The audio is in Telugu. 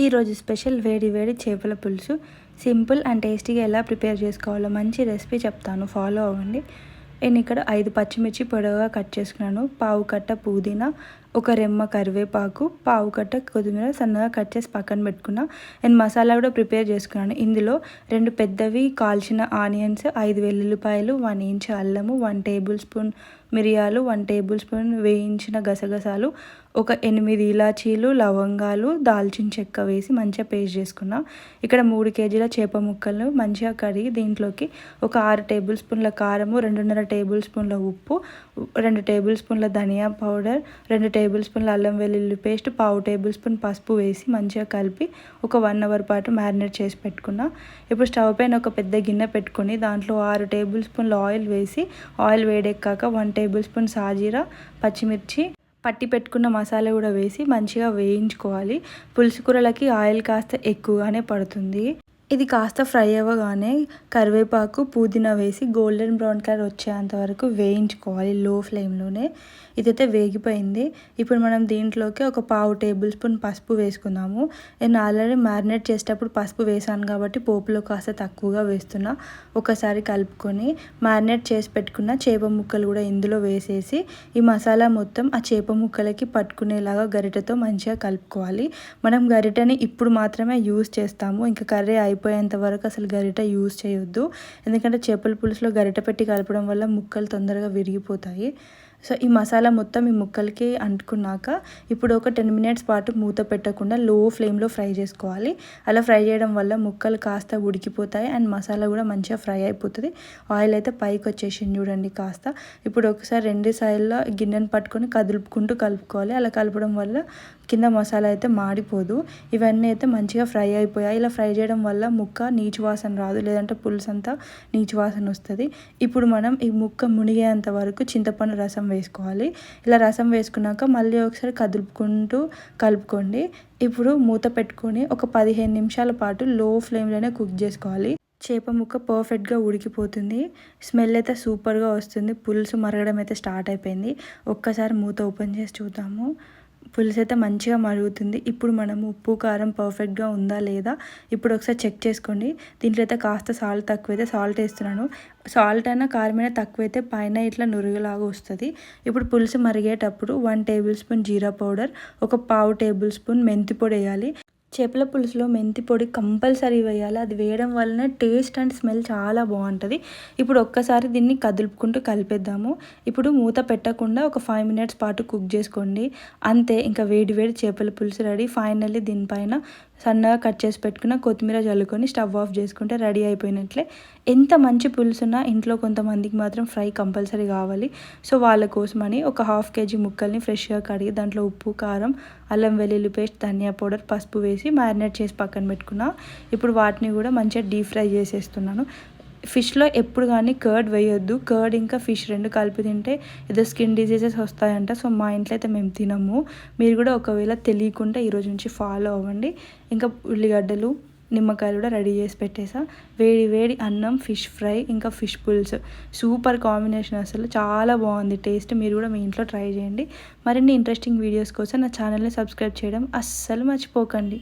ఈరోజు స్పెషల్ వేడి వేడి చేపల పులుసు. సింపుల్ అండ్ టేస్టీగా ఎలా ప్రిపేర్ చేసుకోవాలో మంచి రెసిపీ చెప్తాను. ఫాలో అవ్వండి. నేను ఇక్కడ ఐదు పచ్చిమిర్చి పొడవుగా కట్ చేసుకున్నాను. పావు కట్ట పుదీనా ఒక రెమ్మ కరివేపాకు పావు కట్ట కొత్తిమీర సన్నగా కట్ చేసి పక్కన పెట్టుకున్నా. నేను మసాలా కూడా ప్రిపేర్ చేసుకున్నాను. ఇందులో రెండు పెద్దవి కాల్చిన ఆనియన్స్ ఐదు వెల్లుల్లిపాయలు వన్ ఇంచ్ అల్లము వన్ టేబుల్ స్పూన్ మిరియాలు వన్ టేబుల్ స్పూన్ వేయించిన గసగసాలు ఒక ఎనిమిది ఇలాచీలు లవంగాలు దాల్చిన చెక్క వేసి మంచిగా పేస్ట్ చేసుకున్నా. ఇక్కడ మూడు కేజీల చేప ముక్కలు మంచిగా కడిగి దీంట్లోకి ఒక ఆరు టేబుల్ స్పూన్ల కారము రెండున్నర టేబుల్ స్పూన్ల ఉప్పు రెండు టేబుల్ స్పూన్ల ధనియా పౌడర్ రెండు టేబుల్ టేబుల్ స్పూన్ల అల్లం వెల్లుల్లి పేస్ట్ పావు టేబుల్ స్పూన్ పసుపు వేసి మంచిగా కలిపి ఒక వన్ అవర్ పాటు మ్యారినేట్ చేసి పెట్టుకున్నా. ఇప్పుడు స్టవ్ పైన ఒక పెద్ద గిన్నె పెట్టుకొని దాంట్లో ఆరు టేబుల్ స్పూన్ల ఆయిల్ వేసి ఆయిల్ వేడెక్కాక వన్ టేబుల్ స్పూన్ సాజీరా పచ్చిమిర్చి పట్టి పెట్టుకున్న మసాలా కూడా వేసి మంచిగా వేయించుకోవాలి. పులుసు కూరలకి ఆయిల్ కాస్త ఎక్కువగానే పడుతుంది. ఇది కాస్త ఫ్రై అవ్వగానే కరివేపాకు పుదీనా వేసి గోల్డెన్ బ్రౌన్ కలర్ వచ్చేంత వరకు వేయించుకోవాలి లో ఫ్లేమ్లోనే. ఇదైతే వేగిపోయింది. ఇప్పుడు మనం దీంట్లోకి ఒక పావు టేబుల్ స్పూన్ పసుపు వేసుకుందాము. నేను ఆల్రెడీ మ్యారినేట్ చేసేటప్పుడు పసుపు వేసాను కాబట్టి పోపులో కాస్త తక్కువగా వేస్తున్నా. ఒకసారి కలుపుకొని మ్యారినేట్ చేసి పెట్టుకున్న చేప ముక్కలు కూడా ఇందులో వేసేసి ఈ మసాలా మొత్తం ఆ చేప ముక్కలకి పట్టుకునేలాగా గరిటెతో మంచిగా కలుపుకోవాలి. మనం గరిటెని ఇప్పుడు మాత్రమే యూస్ చేస్తాము. ఇంకా కర్రీ అయిపోయేంత వరకు అసలు గరిట యూస్ చేయొద్దు. ఎందుకంటే చేపల పులుసులో గరిట పెట్టి కలపడం వల్ల ముక్కలు తొందరగా విరిగిపోతాయి. సో ఈ మసాలా మొత్తం ఈ ముక్కలకి అంటుకున్నాక ఇప్పుడు ఒక టెన్ మినిట్స్ పాటు మూత పెట్టకుండా లో ఫ్లేమ్లో ఫ్రై చేసుకోవాలి. అలా ఫ్రై చేయడం వల్ల ముక్కలు కాస్త ఉడికిపోతాయి అండ్ మసాలా కూడా మంచిగా ఫ్రై అయిపోతుంది. ఆయిల్ అయితే పైకి వచ్చేసింది చూడండి కాస్త. ఇప్పుడు ఒకసారి రెండు సైడ్లో గిన్నెను పట్టుకొని కదులుపుకుంటూ కలుపుకోవాలి. అలా కలపడం వల్ల కింద మసాలా అయితే మాడిపోదు. ఇవన్నీ అయితే మంచిగా ఫ్రై అయిపోయాయి. ఇలా ఫ్రై చేయడం వల్ల ముక్క నీచు వాసన రాదు లేదంటే పులుసు అంతా నీచు వాసన వస్తుంది. ఇప్పుడు మనం ఈ ముక్క మునిగేంత వరకు చింతపండు రసం వేసుకోవాలి. ఇలా రసం వేసుకున్నాక మళ్ళీ ఒకసారి కదులుపుకుంటూ కలుపుకోండి. ఇప్పుడు మూత పెట్టుకొని ఒక పదిహేను నిమిషాల పాటు లో ఫ్లేమ్లోనే కుక్ చేసుకోవాలి. చేప ముక్క పర్ఫెక్ట్గా ఉడికిపోతుంది. స్మెల్ అయితే సూపర్గా వస్తుంది. పులుసు మరగడం అయితే స్టార్ట్ అయిపోయింది. ఒక్కసారి మూత ఓపెన్ చేసి చూద్దాము. పులుసు అయితే మంచిగా మరుగుతుంది. ఇప్పుడు మనం ఉప్పు కారం పర్ఫెక్ట్గా ఉందా లేదా ఇప్పుడు ఒకసారి చెక్ చేసుకోండి. దీంట్లో అయితే కాస్త సాల్ట్ తక్కువైతే సాల్ట్ వేస్తున్నాను. సాల్ట్ అయినా కారం అయినా తక్కువైతే పైన ఇట్లా నురుగులాగా వస్తుంది. ఇప్పుడు పులుసు మరిగేటప్పుడు వన్ టేబుల్ స్పూన్ జీరా పౌడర్ ఒక పావు టేబుల్ స్పూన్ మెంతి పొడి వేయాలి. చేపల పులుసులో మెంతి పొడి కంపల్సరీ వేయాలి. అది వేయడం వలన టేస్ట్ అండ్ స్మెల్ చాలా బాగుంటుంది. ఇప్పుడు ఒక్కసారి దీన్ని కదులుపుకుంటూ కలిపేద్దాము. ఇప్పుడు మూత పెట్టకుండా ఒక ఫైవ్ మినిట్స్ పాటు కుక్ చేసుకోండి. అంతే ఇంకా వేడి వేడి చేపల పులుసు రెడీ. ఫైనల్లీ దీనిపైన సన్నగా కట్ చేసి పెట్టుకున్న కొత్తిమీర చల్లుకొని స్టవ్ ఆఫ్ చేసుకుంటే రెడీ అయిపోయినట్లే. ఎంత మంచి పులుసున్నా ఇంట్లో కొంతమందికి మాత్రం ఫ్రై కంపల్సరీ కావాలి. సో వాళ్ళ కోసమని ఒక హాఫ్ కేజీ ముక్కల్ని ఫ్రెష్గా కడిగి దాంట్లో ఉప్పు కారం అల్లం వెల్లుల్లి పేస్ట్ ధనియా పౌడర్ పసుపు వేసి మ్యారినేట్ చేసి పక్కన పెట్టుకున్నా. ఇప్పుడు వాటిని కూడా మంచిగా డీప్ ఫ్రై చేసేస్తున్నాను. ఫిష్లో ఎప్పుడు కానీ కర్డ్ వేయొద్దు. కర్డ్ ఇంకా ఫిష్ రెండు కలిపి తింటే ఏదో స్కిన్ డిసీజెస్ వస్తాయంట. సో మా ఇంట్లో అయితే మేము తినము. మీరు కూడా ఒకవేళ తెలియకుండా ఈరోజు నుంచి ఫాలో అవ్వండి. ఇంకా ఉల్లిగడ్డలు నిమ్మకాయలు కూడా రెడీ చేసి పెట్టేసా. వేడి వేడి అన్నం ఫిష్ ఫ్రై ఇంకా ఫిష్ పుల్స్. సూపర్ కాంబినేషన్ అసలు. చాలా బాగుంది టేస్ట్. మీరు కూడా మీ ఇంట్లో ట్రై చేయండి. మరిన్ని ఇంట్రెస్టింగ్ వీడియోస్ కోసం నా ఛానల్ని సబ్స్క్రైబ్ చేయడం అస్సలు మర్చిపోకండి.